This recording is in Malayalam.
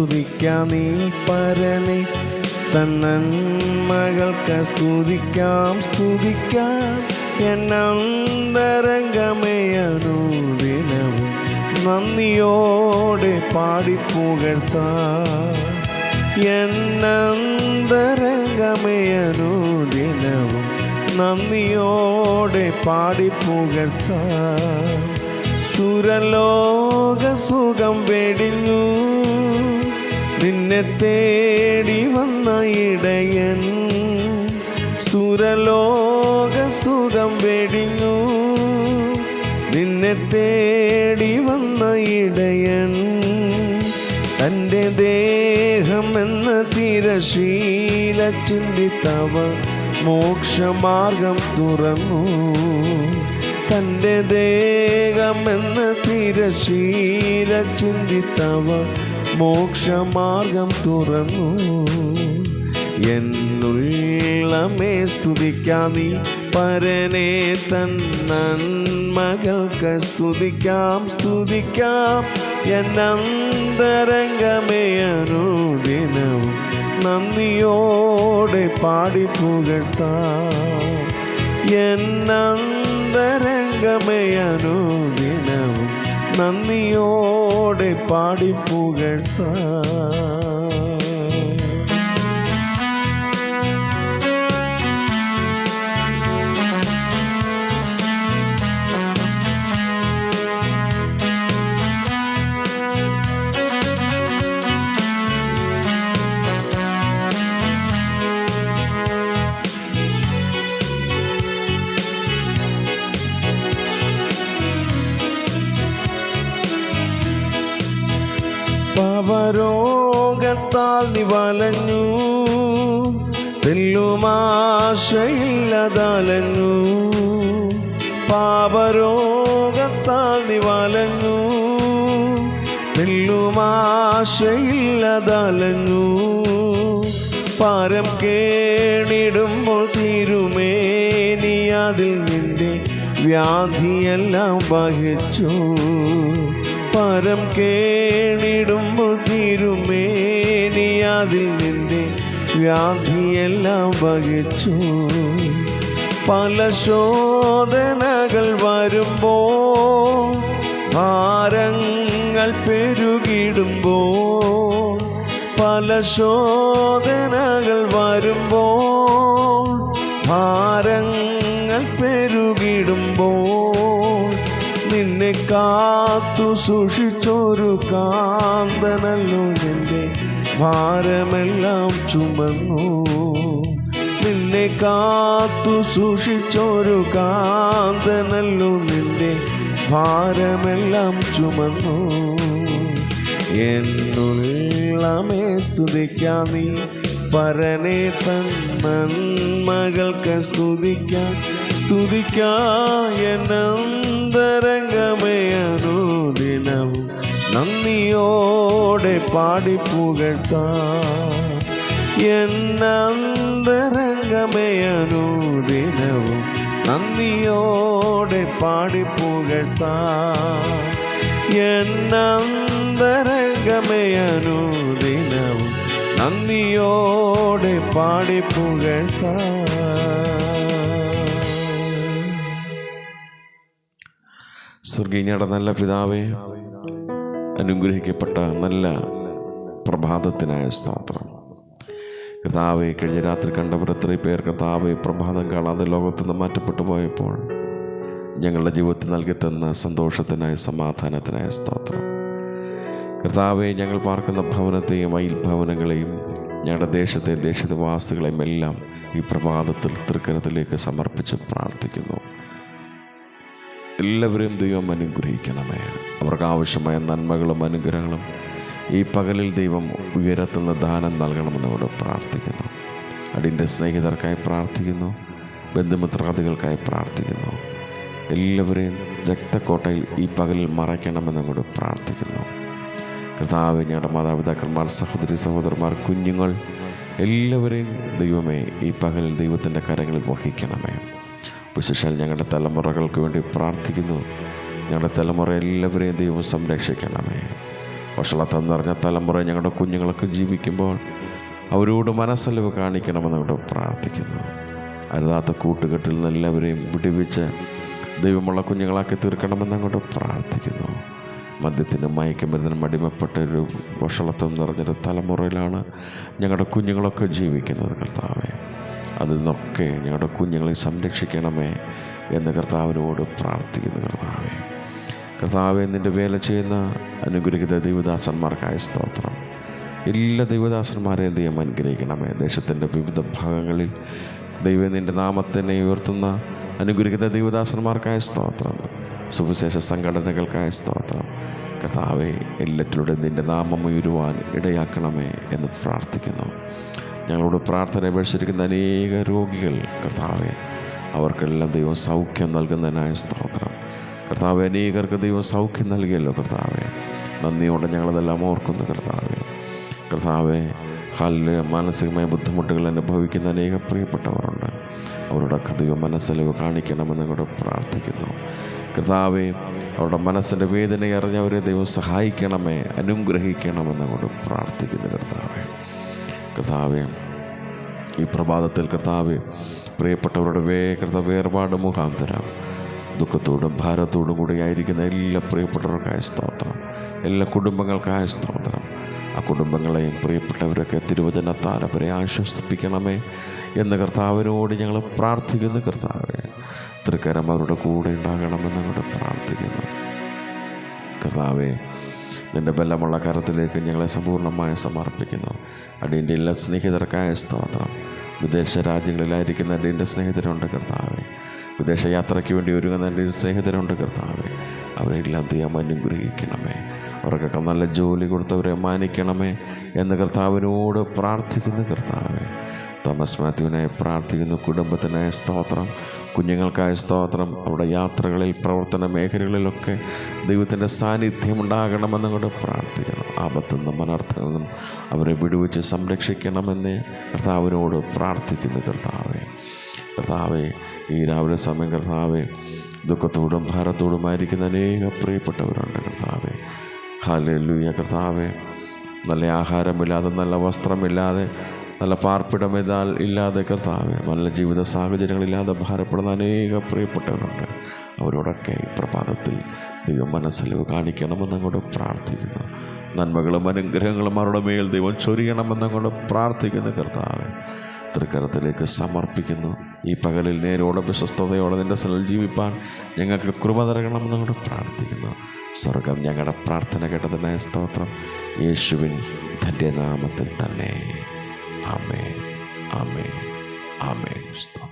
സ്തുതിക്കാം നീ പരനെ. തന്നന്മകൾക്ക് സ്തുതിക്കാം സ്തുതിക്കാം. എന്നന്തരംഗമേയനുദിനവും നന്ദിയോടെ പാടിപ്പുകഴ്ത്താം എന്നന്തരംഗമേയനുദിനവും നന്ദിയോടെ പാടിപ്പുകഴ്ത്താം സുരലോക സുഖം വെടിഞ്ഞു. നിന്നെ തേടി വന്ന ഇടയൻ സുരലോക സുഖം വെടിഞ്ഞു. നിന്നെ തേടി വന്ന ഇടയൻ തന്റെ ദേഹം എന്ന തിരശീല ചിന്തിത്തവ മോക്ഷമാർഗം തുറന്നു. തന്റെ ദേഹം എന്ന തിരശീല ചിന്തിത്തവ മോക്ഷമാർഗം തുറന്നു. എന്നുള്ളമേ സ്തുതിക്കാം നീ. പരനെ തന്നന്മകൾക്ക് സ്തുതിക്കാം സ്തുതിക്കാം. എന്നന്തരംഗമേ അനുദിനവും നന്ദിയോടെ പാടിപ്പുകഴ്ത്താം എന്നന്തരംഗമേ അനുദിനവും നന്ദിയോടെ പാടിപ്പുകഴ്ത്താം പവരോഗത്താൽ നീ വലഞ്ഞു. തെല്ലുമാശയില്ലതലഞ്ഞു പാപരോഗത്താൽ നിവലഞ്ഞു തെല്ലുമാശയില്ലതലഞ്ഞു പാരം കേണിടുമ്പോൾ തിരുമേനി അതിൽ നിന്റെ വ്യാധിയെല്ലാം വഹിച്ചു. പരം തിരുമേനി അതിൽ നിന്റെ വ്യാധിയെല്ലാം വഹിച്ചു. പല ശോധനകൾ വരുമ്പോൾ ഭാരങ്ങൾ പെരുകിടുമ്പോൾ പല ശോധനകൾ വരുമ്പോൾ ഭാരങ്ങൾ പെരുകിടുമ്പോൾ നിന്നെ കാത്തു സൂക്ഷിച്ചൊരു കാന്തനല്ലോ. ഭാരമെല്ലാം ചുമന്നു. നിന്നെ കാത്തു സൂക്ഷിച്ചൊരു കാന്തനല്ലോ നിന്റെ ഭാരമെല്ലാം ചുമന്നു. എന്നുള്ളമേ സ്തുതിക്കാം നീ. പരനെ തന്മകൾക്ക് സ്തുതിക്കാം. സ്തുതിക്കായനന്തരംഗമേ അനുദിനവും നന്ദിയോടെ എന്നന്തരംഗമേ അനുദിനവും നന്ദിയോടെ എന്നന്തരംഗമേ അനുദിനവും നന്ദിയോടെ പാടിപ്പുകഴ്ത്താം സ്വർഗീയയുടെ നല്ല പിതാവേ അനുഗ്രഹിക്കപ്പെട്ട നല്ല പ്രഭാതത്തിനായ സ്തോത്രം. കർത്താവെ കഴിഞ്ഞ രാത്രി കണ്ടവർ എത്രയും പേർ കർത്താവെ പ്രഭാതം കാണാതെ ലോകത്തു നിന്ന് മാറ്റപ്പെട്ടു പോയപ്പോൾ ഞങ്ങളുടെ ജീവിതത്തിൽ നൽകി തന്ന സന്തോഷത്തിനായ സമാധാനത്തിനായ സ്തോത്രം. കർത്താവെ ഞങ്ങൾ പാർക്കുന്ന ഭവനത്തെയും അയൽ ഭവനങ്ങളെയും ഞങ്ങളുടെ ദേശത്തെ ദേശനിവാസികളെയും എല്ലാം ഈ പ്രഭാതത്തിൽ തൃക്കരത്തിലേക്ക് സമർപ്പിച്ച് പ്രാർത്ഥിക്കുന്നു. എല്ലാവരെയും ദൈവം അനുഗ്രഹിക്കണമേ. അവർക്ക് ആവശ്യമായ നന്മകളും അനുഗ്രഹങ്ങളും ഈ പകലിൽ ദൈവം ഉയരത്തുന്ന ദാനം നൽകണമെന്നോട് പ്രാർത്ഥിക്കുന്നു. അടിന്റെ സ്നേഹിതർക്കായി പ്രാർത്ഥിക്കുന്നു. ബന്ധുമിത്രാദികൾക്കായി പ്രാർത്ഥിക്കുന്നു. എല്ലാവരെയും രക്തക്കോട്ടയിൽ ഈ പകലിൽ മറയ്ക്കണമെന്നങ്ങോട് പ്രാർത്ഥിക്കുന്നു. കർത്താവ് ഞങ്ങളുടെ മാതാപിതാക്കന്മാർ സഹോദരി സഹോദരന്മാർ കുഞ്ഞുങ്ങൾ എല്ലാവരെയും ദൈവമേ ഈ പകലിൽ ദൈവത്തിന്റെ കരങ്ങളിൽ വഹിക്കണമേ. വിശേഷാൽ ഞങ്ങളുടെ തലമുറകൾക്ക് വേണ്ടി പ്രാർത്ഥിക്കുന്നു. ഞങ്ങളുടെ തലമുറ എല്ലാവരെയും ദൈവം സംരക്ഷിക്കണമേ. വഷളത്വം നിറഞ്ഞ തലമുറ ഞങ്ങളുടെ കുഞ്ഞുങ്ങളൊക്കെ ജീവിക്കുമ്പോൾ അവരോട് മനസ്സലിവ് കാണിക്കണമെന്ന് അവിടെ പ്രാർത്ഥിക്കുന്നു. അരുതാത്ത കൂട്ടുകെട്ടിൽ നിന്ന് എല്ലാവരെയും വിടുവിച്ച് ദൈവമുള്ള കുഞ്ഞുങ്ങളാക്കി തീർക്കണമെന്ന് അങ്ങോട്ട് പ്രാർത്ഥിക്കുന്നു. മദ്യത്തിനും മയക്കുമരുന്നിനും അടിമപ്പെട്ട ഒരു വഷളത്വം നിറഞ്ഞൊരു തലമുറയിലാണ് ഞങ്ങളുടെ കുഞ്ഞുങ്ങളൊക്കെ ജീവിക്കുന്നത് കർത്താവെ. അതിൽ നിന്നൊക്കെ ഞങ്ങളുടെ കുഞ്ഞുങ്ങളെ സംരക്ഷിക്കണമേ എന്ന് കർത്താവിനോട് പ്രാർത്ഥിക്കുന്നു കർത്താവെ. കർത്താവെ നിന്റെ വേല ചെയ്യുന്ന അനുഗ്രഹിത ദൈവദാസന്മാർക്കായ സ്തോത്രം. എല്ലാ ദൈവദാസന്മാരെയും ദൈവം അനുഗ്രഹിക്കണമേ. ദേശത്തിന്റെ വിവിധ ഭാഗങ്ങളിൽ ദൈവം നിന്റെ നാമത്തിനെ ഉയർത്തുന്ന അനുഗ്രഹിത ദൈവദാസന്മാർക്കായ സ്തോത്രം. സുവിശേഷ സംഘടനകൾക്കായ സ്തോത്രം. കർത്താവെ എല്ലാറ്റിലൂടെ നിന്റെ നാമം ഉയരുവാൻ ഇടയാക്കണമേ എന്ന് പ്രാർത്ഥിക്കുന്നു. ഞങ്ങളോട് പ്രാർത്ഥന അപേക്ഷിച്ചിരിക്കുന്ന അനേക രോഗികൾ കർത്താവെ അവർക്കെല്ലാം ദൈവം സൗഖ്യം നൽകുന്നതിനായ സ്തോത്രം. കർത്താവെ അനേകർക്ക് ദൈവം സൗഖ്യം നൽകിയല്ലോ കർത്താവെ. നന്ദിയോടെ ഞങ്ങളതെല്ലാം ഓർക്കുന്നു കർത്താവെ. കർത്താവെ ഹല്ല് മാനസികമായ ബുദ്ധിമുട്ടുകൾ അനുഭവിക്കുന്ന അനേക പ്രിയപ്പെട്ടവരുണ്ട്. അവരോടൊക്കെ ദൈവം മനസ്സിലവ് കാണിക്കണമെന്ന് കൂടെ പ്രാർത്ഥിക്കുന്നു. കർത്താവെ അവരുടെ മനസ്സിന്റെ വേദന അറിഞ്ഞവരെ ദൈവം സഹായിക്കണമേ അനുഗ്രഹിക്കണമെന്ന് കൂടെ പ്രാർത്ഥിക്കുന്നു കർത്താവെ. കർത്താവെ ഈ പ്രഭാതത്തിൽ കർത്താവ് പ്രിയപ്പെട്ടവരുടെ വേഗത വേർപാട് മുഖാന്തരം ദുഃഖത്തോടും ഭാരത്തോടും കൂടി ആയിരിക്കുന്ന എല്ലാ പ്രിയപ്പെട്ടവർക്കായ സ്തോത്രം എല്ലാ കുടുംബങ്ങൾക്കായ സ്തോത്രം. ആ കുടുംബങ്ങളെയും പ്രിയപ്പെട്ടവരൊക്കെ തിരുവചനത്താൽ അവരെ ആശ്വസിപ്പിക്കണമേ എന്ന് കർത്താവിനോട് ഞങ്ങൾ പ്രാർത്ഥിക്കുന്നു കർത്താവെ. തൃക്കരം അവരുടെ കൂടെ ഉണ്ടാകണമെന്ന് അങ്ങോട്ട് പ്രാർത്ഥിക്കുന്നു. കർത്താവെ നിന്റെ ബലമുള്ള കരത്തിലേക്ക് ഞങ്ങളെ സമ്പൂർണമായി സമർപ്പിക്കുന്നു. അടിയന്റെ എല്ലാ സ്നേഹിതർക്കായ സ്തോത്രം. വിദേശ രാജ്യങ്ങളിലായിരിക്കുന്ന അടിയന്റെ സ്നേഹിതരുണ്ട് കർത്താവെ. വിദേശ യാത്രയ്ക്ക് വേണ്ടി ഒരുങ്ങുന്ന എന്റെ സ്നേഹിതരുണ്ട് കർത്താവെ. അവരെല്ലാം ദൈവം അനുഗ്രഹിക്കണമേ. അവർക്കൊക്കെ നല്ല ജോലി കൊടുത്തവരെ മാനിക്കണമേ എന്ന് കർത്താവിനോട് പ്രാർത്ഥിക്കുന്ന കർത്താവെ. തോമസ് മാത്യുവിനായി പ്രാർത്ഥിക്കുന്നു. കുടുംബത്തിനായ സ്തോത്രം കുഞ്ഞുങ്ങൾക്കായ സ്തോത്രം അവരുടെ യാത്രകളിൽ പ്രവർത്തന മേഖലകളിലൊക്കെ ദൈവത്തിന്റെ സാന്നിധ്യം ഉണ്ടാകണമെന്ന് കൂടെ പ്രാർത്ഥിക്കണം ആപത്തു നിന്നും നിന്നും അവരെ വിടുവിച്ച് സംരക്ഷിക്കണമെന്ന് കർത്താവിനോട് പ്രാർത്ഥിക്കുന്നു കർത്താവെ. കർത്താവെ ഈ രാവിലെ സമയം കർത്താവെ ദുഃഖത്തോടും ഭാരത്തോടുമായിരിക്കുന്ന അനേക പ്രിയപ്പെട്ടവരുണ്ട് കർത്താവെ. ഹാലൂയ കർത്താവെ. നല്ല ആഹാരമില്ലാതെ നല്ല വസ്ത്രമില്ലാതെ നല്ല പാർപ്പിടമെതാൽ ഇല്ലാതെ കർത്താവെ നല്ല ജീവിത സാഹചര്യങ്ങളില്ലാതെ ഭാരപ്പെടുന്ന അനേക പ്രിയപ്പെട്ടവരുണ്ട്. അവരോടൊക്കെ ഈ പ്രഭാതത്തിൽ ദൈവം മനസ്സലിവ് കാണിക്കണമെന്ന് അങ്ങോട്ട് പ്രാർത്ഥിക്കുന്നു. നന്മകളും അനുഗ്രഹങ്ങളും അവരുടെ മേൽ ദൈവം ചൊരിയണമെന്ന് അങ്ങോട്ട് പ്രാർത്ഥിക്കുന്നു കർത്താവെ. തൃക്കരത്തിലേക്ക് സമർപ്പിക്കുന്നു. ഈ പകലിൽ നേരോടെ വിശ്വസ്തയോടെ നിന്റെ സ്ഥലം ജീവിപ്പാൻ ഞങ്ങൾക്ക് കൃപ നൽകണമെന്ന് അങ്ങോട്ട് പ്രാർത്ഥിക്കുന്നു. സ്വർഗം ഞങ്ങളുടെ പ്രാർത്ഥന കേട്ടതിനായ സ്തോത്രം. യേശുവിൻ തന്റെ നാമത്തിൽ തന്നെ. Amén, amén, amén. Stop.